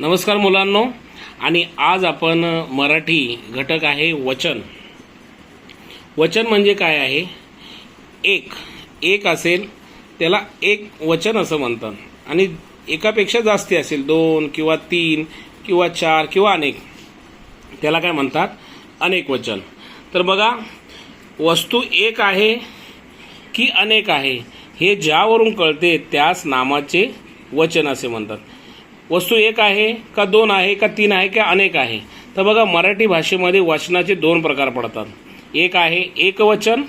नमस्कार मुलांनो. आणि आज आपण मराठी घटक आहे वचन. वचन म्हणजे काय आहे? एक. एक असेल त्याला एक वचन असं म्हणतात. आणि एकापेक्षा जास्ती असेल दोन किंवा तीन किंवा चार किंवा अनेक. त्याला काय म्हणतात? अनेक वचन. तर बघा वस्तू एक आहे की अनेक आहे? हे ज्यावरून कळते त्याच नामाचे वचन असे म्हणतात. वस्तू एक आहे का दोन आहे का तीन आहे का अनेक आहे. तर बघा मराठी भाषेमध्ये वचनाचे दोन प्रकार पडतात. एक आहे एकवचन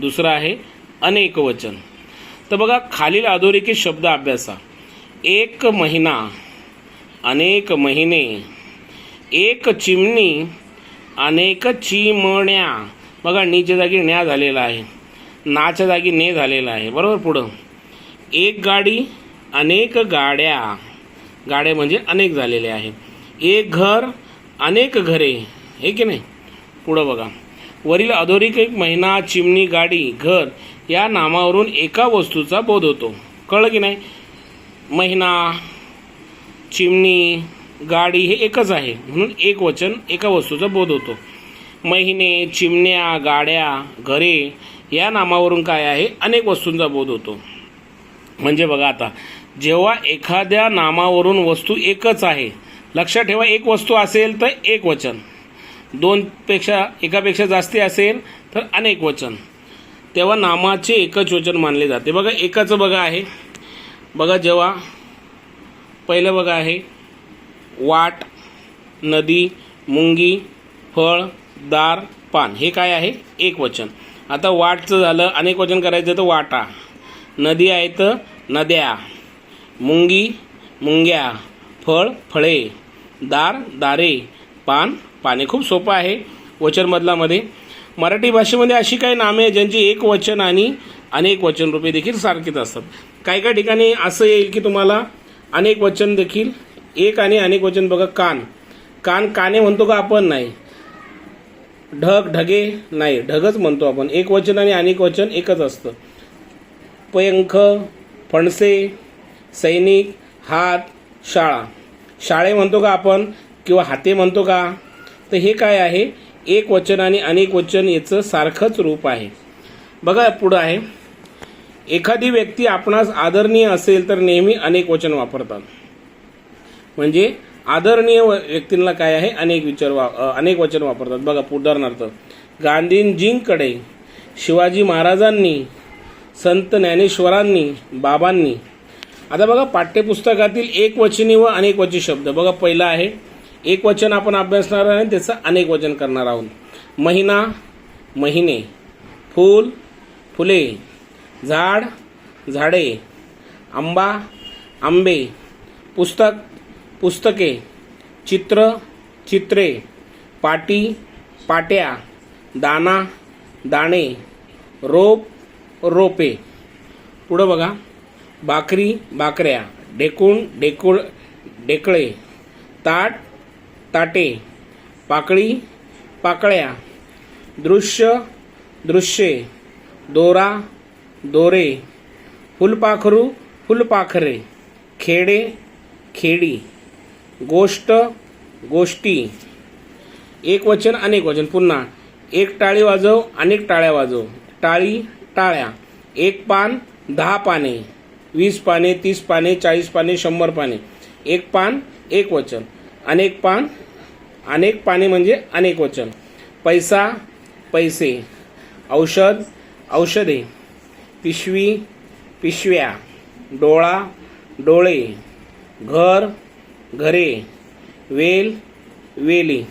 दुसरं आहे अनेक वचन तर बघा खालील अधोरेखित शब्द अभ्यासा. एक महिना अनेक महिने एक चिमणी अनेक चिमण्या. बघा नीच्या जागी न्या झालेला आहे. नाच्या जागी ने झालेला आहे. बरोबर पुढं. एक गाडी अनेक गाड्या. गाड्या म्हणजे अनेक झालेले आहे. एक घर अनेक घरे हे की नाही? पुढं बघा. वरील अधोरेखित महिना चिमणी गाडी घर या नामावरून एका वस्तूचा बोध होतो. कळलं की नाही? महिना चिमणी गाडी हे एकच आहे. म्हणून एक वचन एका वस्तूचा बोध होतो. महिने चिमण्या गाड्या घरे या नामावरून काय आहे? अनेक वस्तूंचा बोध होतो. म्हणजे बघा आता जेव्हा एखाद्या नामावरून वस्तू एकच आहे लक्षात ठेवा एक वस्तू असेल तर एक वचन. दोनपेक्षा एकापेक्षा जास्ती असेल तर अनेक वचन. तेव्हा नामाचे एकच वचन मानले जाते. बघा एकाचं बघा आहे. बघा जेव्हा पहिलं बघा आहे वाट नदी मुंगी फळ दार पान हे काय आहे? एक वचन. आता वाटचं झालं अनेक वचन करायचं तर वाटा. नदी आहे तर नद्या. मुंगी मुंग्या फळ फळे दार दारे पान पाने. खूप सोपं आहे वचनबदलामध्ये मराठी भाषेमध्ये अशी काही नामे आहेत ज्यांची एक वचन आणि अनेक वचन रूपे देखील सारखीच असतात. काही काही ठिकाणी असं येईल की तुम्हाला अनेक वचन देखील एक आणि अनेक वचन बघा कान. कान काने म्हणतो का आपण? नाही. ढग ढगे? नाही. ढगच म्हणतो आपण. एक वचन आणि अनेक वचन एकच असतं. पयंख फणसे सैनिक हात शाळा. शाळे म्हणतो का आपण? किंवा हाते म्हणतो का? तर हे काय आहे? एक वचन आणि अनेक वचन याचं सारखंच रूप आहे. बघा पुढं आहे. एखादी व्यक्ती आपणास आदरणीय असेल तर नेहमी अनेक वचन वापरतात. म्हणजे आदरणीय व- व्यक्तींना काय आहे? अनेक विचार वा अनेक वचन वापरतात. बघा उदाहरणार्थ गांधीजींकडे शिवाजी महाराजांनी संत ज्ञानेश्वरांनी बाबांनी आता बघा पाठ्यपुस्तकातील एक वचनी व अनेक वचनी शब्द. बघा पहिला आहे एक वचन आपण अभ्यासणार आहे आणि त्याचं अनेक वचन करणार आहोत. महिना महिने फूल फुले झाड झाडे आंबा आंबे पुस्तक पुस्तके चित्र चित्रे पाटी पाट्या दाना दाणे रोप रोपे. पुढं बघा. भाकरी भाकऱ्या ढेकूण ढेकूळ ढेकळे ताट ताटे पाकळी पाकळ्या दृश्य दृश्ये दोरा दोरे फुलपाखरू फुलपाखरे खेडे खेडी गोष्ट गोष्टी. एक वचन अनेक वचन. पुन्हा एक टाळी वाजव अनेक टाळ्या वाजव. टाळी टाळ्या. एक पान दहा पाने. वीस पाने तीस पाने चाळीस पाने शंभर पाने. एक पान एक वचन. अनेक पान अनेक पाने म्हणजे अनेक वचन. पैसा पैसे. औषध औषधे. पिशवी पिशव्या. डोळा डोळे. घर घरे. वेल वेली.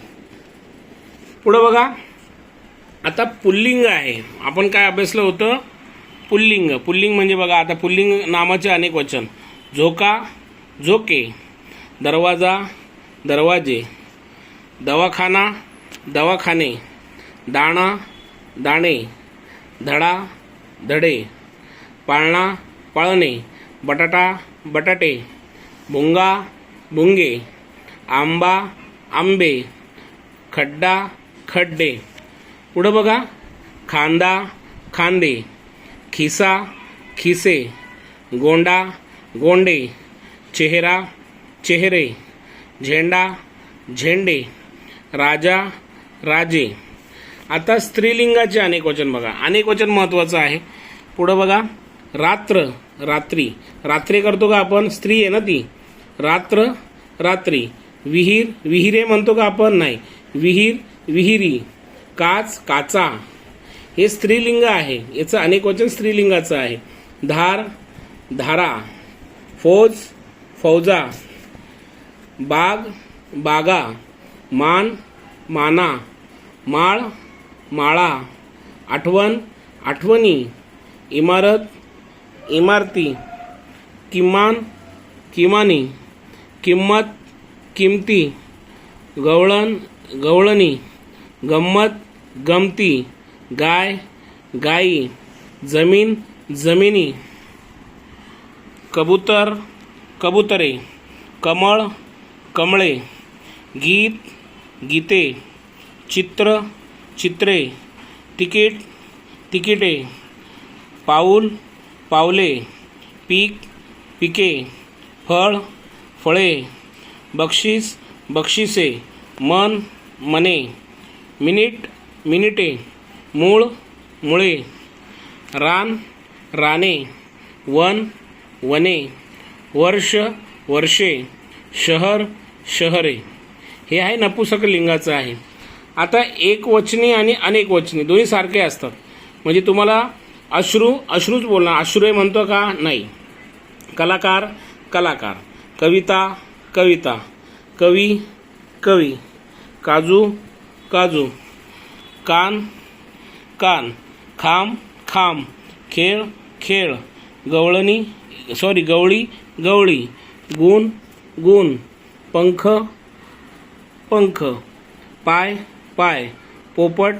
पुढं बघा. आता पुल्लिंग आहे. आपण काय अभ्यासलं होतं? पुल्लिंग. पुल्लिंग म्हणजे बघा आता पुल्लिंग नामाचे अनेक वचन. झोका झोके दरवाजा दरवाजे दवाखाना दवाखाने दाणा दाणे धडा धडे पाळणा पाळणे बटाटा बटाटे भुंगा भुंगे आंबा आंबे खड्डा खड्डे. पुढं बघा खांदा खांदे. खिसा खिसे गोंडा गोंडे चेहरा चेहरे झेंडा झेंडे राजा राजे. आता स्त्रीलिंगाचे अनेक वचन बघा. अनेक वचन महत्त्वाचं आहे. पुढं बघा. रात्र रात्री. रात्री करतो का आपण? स्त्री आहे ना ती. रात्र रात्री. विहीर विहिरे म्हणतो का आपण? नाही. विहीर विहिरी. काच काचा. हे स्त्रीलिंग आहे. याचं अनेक वचन स्त्रीलिंगाचं आहे. धार धारा फौज फौजा बाग बागा मान माना माळ माळा आठवण आठवणी इमारत इमारती किमान किमानी किंमत किमती गवळण गवळणी गंमत गमती गाय गाई जमीन जमिनी कबूतर कबुतरे कमळ कमळे गीत गीते चित्र चित्रे तिकीट तिकिटे पाऊल पावले पीक पिके फळ फळे बक्षीस बक्षिसे मन मने मिनिट मिनिटे मूळ मुळे रान राणे वन वने वर्ष वर्षे शहर शहरे. हे आहे नपुसक लिंगाचं आहे. आता एकवचनी आणि अनेकवचनी दोन्ही सारखे असतात. म्हणजे तुम्हाला अश्रू अश्रूच बोलणार. अश्रू म्हणतो का? नाही. कलाकार कलाकार. कविता कविता. कवी कवी. काजू काजू. कान कान खांब खांब खेळ खेळ गवळणी सॉरी गवळी गवळी गुण गुण पंख पंख पाय पाय पोपट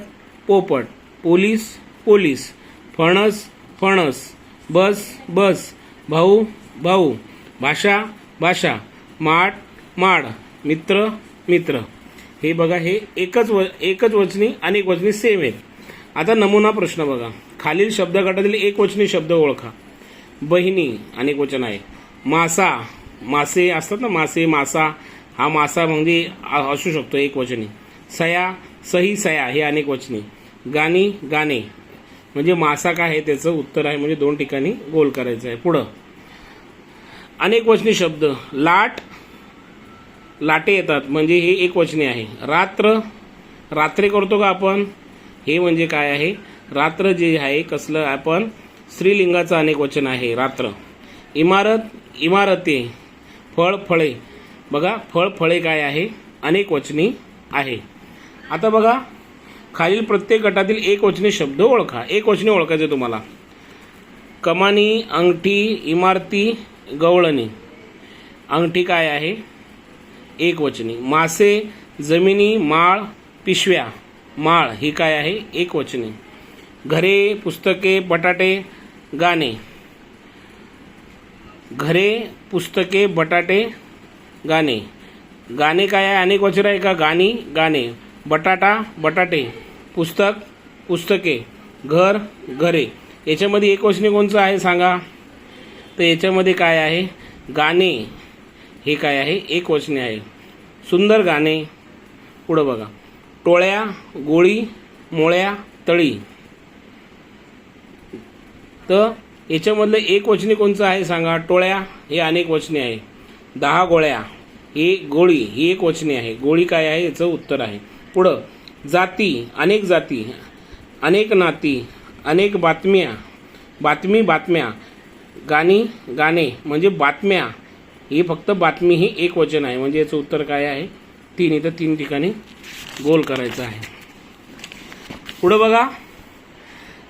पोपट पोलीस पोलीस फणस फणस बस बस भाऊ भाऊ भाषा भाषा माठ माड मित्र मित्र. हे बघा हे एकच व एकच वचनी अनेक वचनी सेम आहेत. आता नमुना प्रश्न बघा. खालील शब्दगटातील एक वचनी शब्द ओळखा. बहिणी अनेक वचन आहे. मासा मासे असतात ना मासे मासा. हा मासा म्हणजे असू शकतो एक वचनी. सया सही सया हे अनेक वचनी. गाणी गाणे. म्हणजे मासा काय आहे त्याचं उत्तर आहे म्हणजे दोन ठिकाणी गोल करायचं आहे. पुढं. अनेक वचनी शब्द. लाट लाटे येतात. म्हणजे हे एक वचनी आहे. रात्र रात्री करतो का आपण? हे म्हणजे काय आहे? रात्र जे आहे कसलं आपण स्त्रीलिंगाचं अनेक वचन आहे रात्र. इमारत इमारते फळ फळे. बघा फळ फळे काय आहे? अनेक वचनी आहे. आता बघा खालील प्रत्येक गटातील एक वचनी शब्द ओळखा. एक वचनी ओळखायचे तुम्हाला. कमानी अंगठी इमारती गवळणी. अंगठी काय आहे? एक वचनी. मासे जमिनी माळ पिशव्या. माळ ही काय आहे? एक वचने. घरे पुस्तके बटाटे गाणे. घरे पुस्तके बटाटे गाणे. गाणे काय आहे? अनेक वचन आहे का? गाणी गाणे. बटाटा बटाटे. पुस्तक पुस्तके. घर घरे. याच्यामध्ये एक वचने कोणचं आहे सांगा? तर याच्यामध्ये काय आहे? गाणे. हे काय आहे? एक वचने आहे. सुंदर गाणे. पुढं बघा. टोळ्या गोळी मोळ्या तळी. तर याच्यामधलं एक वचने कोणचं आहे सांगा? टोळ्या हे अनेक वचने आहे. दहा गोळ्या हे गोळी ही एक वचने आहे. गोळी काय आहे? याचं उत्तर आहे. पुढं जाती अनेक जाती अनेक नाती अनेक बातम्या बातमी बातम्या गाणी गाणे म्हणजे बातम्या. ही फक्त बातमी ही एक वचन आहे. म्हणजे याचं उत्तर काय आहे? तीन इथं तीन ठिकाणी गोल करायचा आहे. पुढं बघा.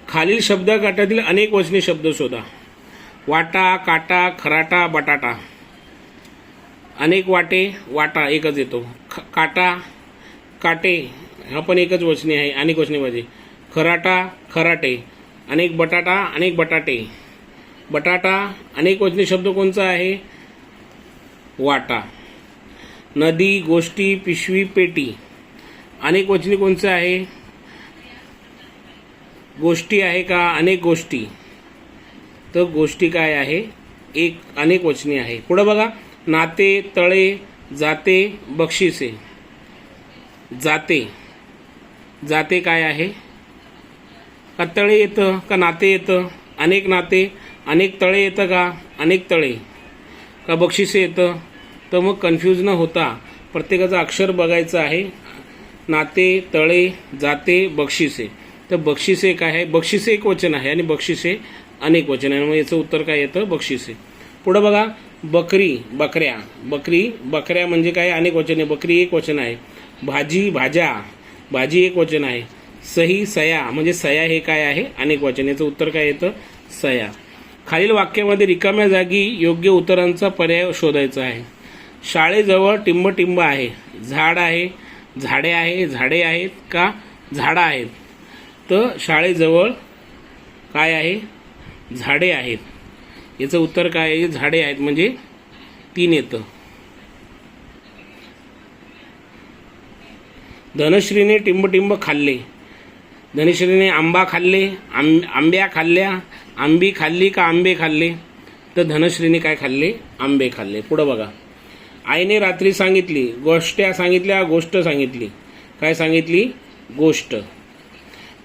खालील शब्द काटातील अनेक वचनी शब्द शोधा. वाटा काटा खराटा बटाटा. अनेक वाटे वाटा एकच येतो. ख काटा काटे हा पण एकच वचनी आहे अनेक वचनीमध्ये खराटा खराटे. अनेक बटाटा अनेक बटाटे. बटाटा अनेक वचनी शब्द कोणचा आहे? वाटा. नदी गोष्टी पिशवी पेटी. अनेक वचनी कोणचं आहे? गोष्टी आहे का? अनेक गोष्टी. तर गोष्टी काय आहे? एक अनेक वचनी आहे. पुढं बघा. नाते तळे जाते बक्षिसे. जाते. जाते काय आहे? का तळे येतं? का नाते येतं? अनेक नाते. अनेक तळे येतं का? अनेक तळे. का बक्षिसे येतं? तर मग कन्फ्यूज न होता प्रत्येकाचं अक्षर बघायचं आहे. नाते तळे जाते बक्षिसे. तर बक्षिसे काय आहे? बक्षिसे एक वचन आहे आणि बक्षिसे अनेक वचन आहे. मग याचं उत्तर काय येतं? बक्षिसे. पुढं बघा बकरी बकऱ्या. बकरी बकऱ्या म्हणजे काय? अनेक वचन आहे. बकरी एक वचन आहे. भाजी भाज्या. भाजी एक वचन आहे. सही सया. म्हणजे सया हे काय आहे? अनेक वचन. याचं उत्तर काय येतं? सया. खालील वाक्यामध्ये रिकाम्या जागी योग्य उत्तरांचा पर्याय शोधायचा आहे. शाळेजवळ टिंब टिंब आहे. झाड आहे. झाडे आहे. झाडे आहेत का? झाडं आहेत. तर शाळेजवळ काय आहे? झाडे आहेत. याचं उत्तर काय आहे? झाडे आहेत म्हणजे तीन येतं. धनश्रीने टिंबटिंब खाल्ले. धनश्रीने आंबा खाल्ले आंब आंब्या खाल्ल्या. आंबी खाल्ली का आंबे खाल्ले? तर धनश्रीने काय खाल्ले? आंबे खाल्ले. पुढं बघा. आईने रात्री सांगितली गोष्ट्या सांगितल्या गोष्ट सांगितली. काय सांगितली? गोष्ट.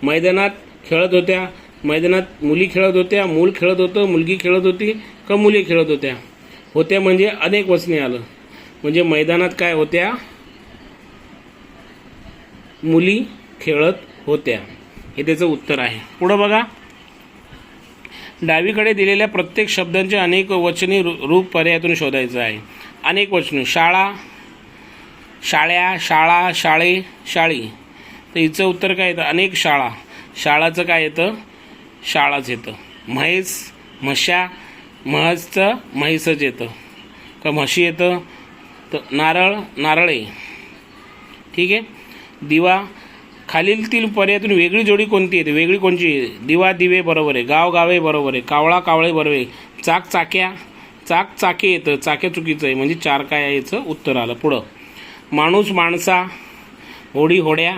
मैदानात खेळत होत्या मैदानात मुली खेळत होत्या मूल खेळत होतं मुलगी खेळत होती का मुली खेळत होत्या? होत्या म्हणजे अनेक वचने आलं. म्हणजे मैदानात काय होत्या? मुली खेळत होत्या. हे त्याचं उत्तर आहे. पुढं बघा. डावीकडे दिलेल्या प्रत्येक शब्दांचे अनेक वचनी रूप पर्यायातून शोधायचं आहे. अनेक वचनं शाळा शाळ्या शाळा शाळे शाळी. तर हिचं उत्तर काय येतं? अनेक शाळा. शाळाचं काय येतं? शाळाच येतं. म्हैस म्हशा म्हसचं म्हैसच येतं. का म्हशी येतं? तर नारळ नारळे. ठीक आहे? दिवा. खालीलतील पर्यायातून वेगळी जोडी कोणती येते? वेगळी कोणची? दिवा दिवे बरोबर. आहे गाव गावे बरोबर. आहे कावळा कावळे बरोबर. आहे चाक चाक्या. चाक चाके येतं चाक्या चुकीचं आहे. म्हणजे चार काय आहे याचं उत्तर आलं पुढं. माणूस माणसा होडी होड्या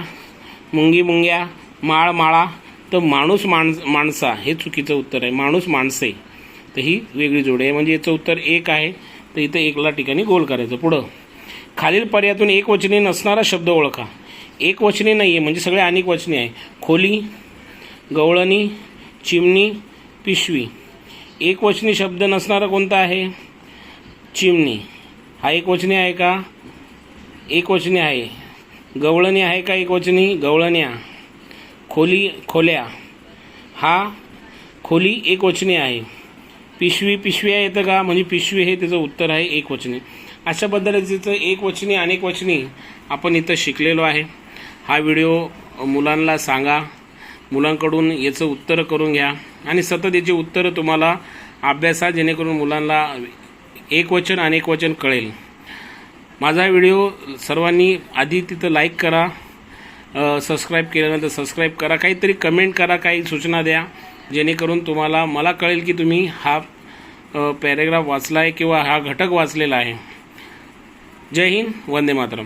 मुंगी मुंग्या माळ माळा तर माणूस माणस माणसा हे चुकीचं उत्तर आहे. माणूस माणसे तर ही वेगळी जोडी आहे. म्हणजे याचं उत्तर एक आहे तर इथं एकला ठिकाणी गोल करायचं. पुढं. खालील पर्यायातून एक वचने नसणारा शब्द ओळखा. एक वचने नाही आहे म्हणजे सगळे अनेक वचने आहे. खोली गवळणी चिमणी पिशवी. एक वचनी शब्द नसणारा कोणता आहे? चिमणी. हा एक वचनी आहे का? एक वचनी आहे. गवळणी आहे का एक वचनी गवळण्या. खोली खोल्या. हा खोली एक वचनी आहे. पिशवी पिशव्या येतं का? म्हणजे पिशवी हे त्याचं उत्तर आहे एक वचनी अशा पद्धतीचं एक वचनी अनेक वचनी आपण इथं शिकलेलो आहे. हा व्हिडिओ मुलांना सांगा. मुलांकडून याचं उत्तर करून घ्या. आणि सतत याची उत्तरं तुम्हाला अभ्यासा जेणेकरून मुलांना एक वचन अनेक वचन कळेल. माझा व्हिडिओ सर्वांनी आधी तिथं लाईक करा. सबस्क्राईब केल्यानंतर सबस्क्राईब करा. काहीतरी कमेंट करा काही सूचना द्या. जेणेकरून तुम्हाला मला कळेल की तुम्ही हा पॅरेग्राफ वाचला आहे किंवा हा घटक वाचलेला आहे. जय हिंद वंदे मातरम.